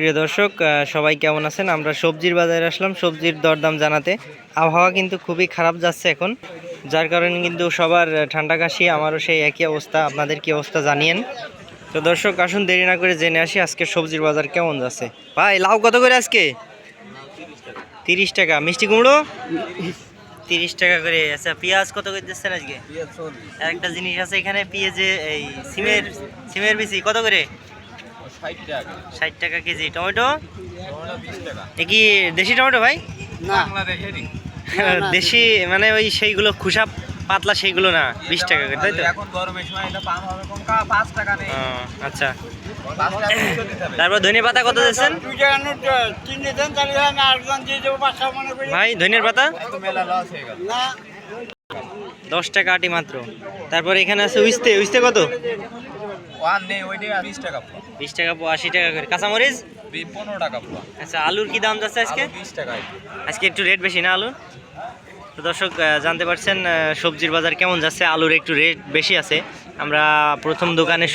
প্রিয় দর্শক সবাই কেমন আছেন? আমরা সবজির বাজারে আসলাম সবজির দরদাম জানাতে। আবহাওয়া কিন্তু খুবই খারাপ যাচ্ছে এখন যার কারণে কিন্তু সবার ঠান্ডা কাশি আমারও সেই একই অবস্থা। আপনাদের কি অবস্থা জানিয়েন? তো দর্শক আসুন দেরি না করে জেনে আসি আজকে সবজির বাজার কেমন যাচ্ছে। ভাই লাউ কত করে আজকে? তিরিশ টাকা। মিষ্টি কুমড়ো? তিরিশ টাকা করে। আচ্ছা পেঁয়াজ কত করে দিচ্ছেন আজকে? একটা জিনিস আছে এখানে পেঁয়াজে এই সিমের সিমের বেশি কত করে? ষাট টাকা। কেজি। টমেটো? এ কি দেশি টমেটো ভাই? দেশি। মানে ওই সেইগুলো খুসা পাতলা সেইগুলো না বিশ টাকা করে তাই তো? এখন গরমের সময় এটা পাম হবে কম কা পাঁচ টাকা নেই। ও, আচ্ছা। পাঁচ টাকা দুশো দিতে হবে। তারপর ধনিয়া পাতা কত দিচ্ছেন? দুই টাকা নোট কিনে দেন তাহলে আমি আরেকজন দিয়ে দেবো পাঁচশো করি। ভাই ধনিয়ার পাতা? তো মেলা লস গেল। না। দশ টাকা আটি মাত্র। তারপর এখানে আছে উইস্তে উইস্তে কত? ওয়ান নেই ওইটা বিশ টাকা পুরো বিশ টাকা পো আশি টাকা করে। কাঁচামরিচ? পনেরো টাকা পুরো আচ্ছা আলুর কি দাম যাচ্ছে আজকে? বিশ টাকা আজকে একটু রেট বেশি না আলু তো দর্শক জানতে পারছেন সবজির বাজার কেমন যাচ্ছে? আলুর একটু রেট বেশি আছে। আমরা প্রথম দোকানে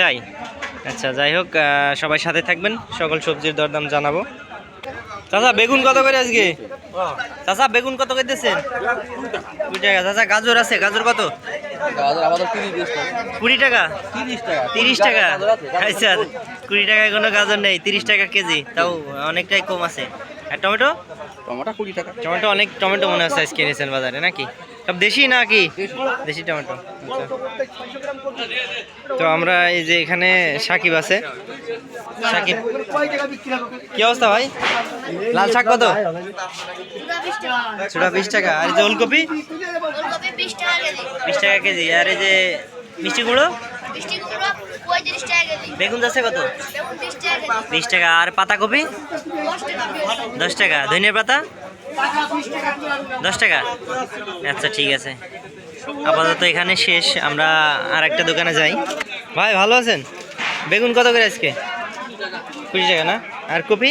তাই? আচ্ছা যাই হোক সবাই সাথে থাকবেন। সকল সবজির দরদাম জানাব। চাচা বেগুন কত করে আজকে? চাচা বেগুন কত করে টাকা। চাচা গাজর আছে গাজর কত? কুড়ি টাকা? তিরিশ টাকা। তিরিশ টাকা? আচ্ছা কুড়ি টাকায় কোনো গাজর নেই তিরিশ টাকা কেজি তাও অনেকটাই কম আছে। আর টমেটো? টমেটো কুড়ি টাকা। টমেটো অনেক টমেটো মনে হচ্ছে আজকে এনেছেন বাজারে নাকি? সব দেশি নাকি? দেশি টমেটো। আচ্ছা। তো আমরা এই যে এখানে সাকিব আছে। সাকিব। কি অবস্থা ভাই? লাল শাক কত? ছোটা বিশ টাকা। আর এই যে ওলকপি? বিশ টাকা কেজি। আর এই যে মিষ্টি গুঁড়ো বেগুন যাচ্ছে কত? বিশ টাকা আর পাতাকপি দশ টাকা piece। দশ টাকা। ধনিয়ার পাতা? দশ টাকা? আচ্ছা ঠিক আছে। আপাতত এখানে শেষ, আমরা আর একটা দোকানে যাই। ভাই, ভালো আছেন? বেগুন কত করে আজকে? কুড়ি টাকা, না? আর কপি?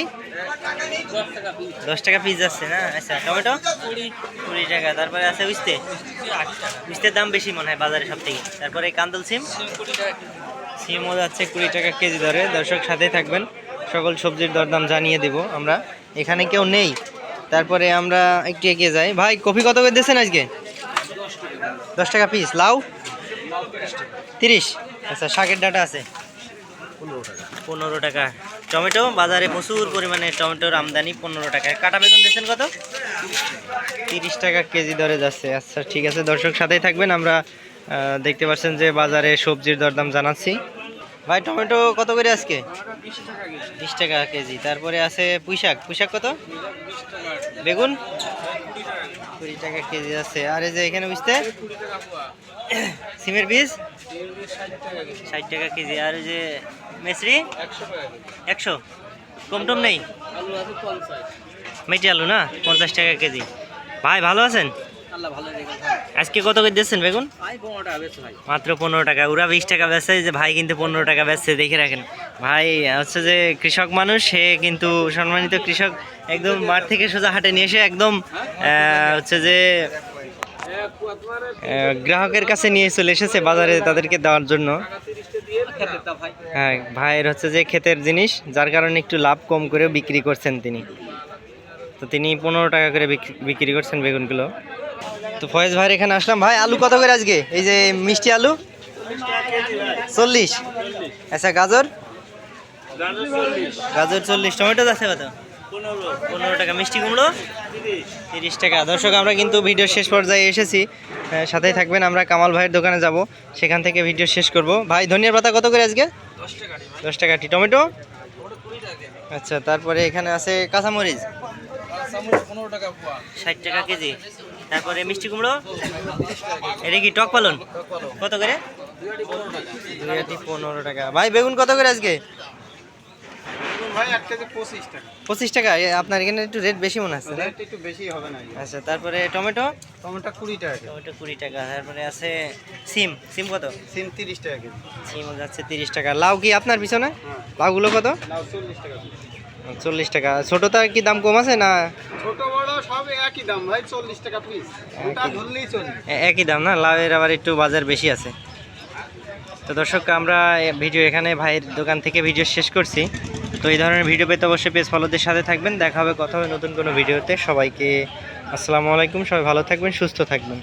দশ টাকা পিস যাচ্ছে, না? আচ্ছা টমেটো? কুড়ি টাকা, তারপরে আছে উস্তে? উস্তের দাম বেশি মনে হয় বাজারে সব থেকে তারপরে কান্দল সিম? সিমও যাচ্ছে কুড়ি টাকা কেজি ধরে দর্শক সাথেই থাকবেন। সকল সবজির দরদাম জানিয়ে দেব আমরা। এখানে কেউ নেই? তারপরে আমরা একটু এগিয়ে যাই। ভাই, কফি কত করে দিয়েছেন আজকে? দশ টাকা পিস লাউ? তিরিশ। আচ্ছা শাকের ডাটা আছে। পনেরো টাকা। টমেটো? বাজারে প্রচুর পরিমাণে টমেটোর আমদানি, পনেরো টাকা। কাটা বেগুন দিয়েছেন কত? তিরিশ টাকা কেজি দরে যাচ্ছে। আচ্ছা ঠিক আছে। দর্শক সাথেই থাকবেন। আমরা দেখতে পাচ্ছেন যে বাজারে সবজির দরদাম জানাচ্ছি। ভাই, টমেটো কত করে আজকে? বিশ টাকা কেজি। তারপরে আছে পুঁইশাক। পুঁইশাক কত? বেগুন? কুড়ি টাকা কেজি আছে। আর এই যে এখানে বুঝতে? সিমের বীজ? ষাট টাকা কেজি। আর এই যে মেসরি? একশো। কম টম নেই? মেটি আলু না? পঞ্চাশ টাকা কেজি। ভাই, ভালো আছেন? আজকে কত করে দিচ্ছেন বেগুন? মাত্র পনেরো টাকা। ওরা বিশ টাকা বেচছে যে ভাই কিন্তু পনেরো টাকা বেচছে দেখে রাখেন। ভাই হচ্ছে যে কৃষক মানুষ সে কিন্তু সম্মানিত কৃষক একদম মাঠ থেকে সোজা হাটে নিয়ে এসে একদম হচ্ছে যে গ্রাহকের কাছে নিয়ে চলে এসেছে বাজারে তাদেরকে দেওয়ার জন্য। হ্যাঁ ভাইয়ের হচ্ছে যে ক্ষেতের জিনিস যার কারণে একটু লাভ কম করে বিক্রি করছেন তিনি। তো তিনি পনেরো টাকা করে বিক্রি- বিক্রি করছেন বেগুনগুলো। তো ফয়েজ ভাইয়ের এখানে আসলাম। ভাই, আলু কত করে আজকে? এই যে মিষ্টি আলু? চল্লিশ। আচ্ছা গাজর? গাজর চল্লিশ। টমেটো আছে কত? পনেরো টাকা। মিষ্টি কুমড়ো? তিরিশ টাকা। দর্শক, আমরা কিন্তু ভিডিও শেষ পর্যায়ে এসেছি। সাথেই থাকবেন, আমরা কামাল ভাইয়ের দোকানে যাব। সেখান থেকে ভিডিও শেষ করব। ভাই ধনিয়ার পাতা কত করে আজকে? দশ টাকা টি টমেটো? আচ্ছা তারপরে এখানে আছে কাঁচামরিচ। ষাট টাকা কেজি। তারপরে মিষ্টি কুমড়ো। এটা কি টক পালন? কত করে? দুই আটি পনেরো টাকা। ভাই বেগুন কত করে আজকে? পঁচিশ টাকা। আপনার এখানে একটু রেট বেশি মনে একটু বেশি হবে না আচ্ছা তারপরে টমেটো? টমেটো কুড়ি টাকা টমেটো কুড়ি টাকা। তারপরে আছে সিম। সিম কত? সিম তিরিশ টাকা কেজি। সিম যাচ্ছে তিরিশ টাকা। লাউ কি আপনার পিছনে? লাউগুলো কত? লাউ চল্লিশ টাকা চল্লিশ টাকা। ছোটোটার কি দাম কম আছে না? ছোট বড় সব একই দাম ভাই চল্লিশ টাকা পিস ওটা ধরলেই চল্লিশ একই দাম না? লাউয়ের আবার একটু বাজার বেশি আছে। তো দর্শক আমরা ভিডিও এখানে ভাইয়ের দোকান থেকে ভিডিও শেষ করছি। তো এই ধরনের ভিডিও পেতে অবশ্যই পেজ ফলোদের সাথে থাকবেন। দেখা হবে কথা হবে নতুন কোনো ভিডিওতে। সবাইকে আসসালামু আলাইকুম। সবাই ভালো থাকবেন সুস্থ থাকবেন।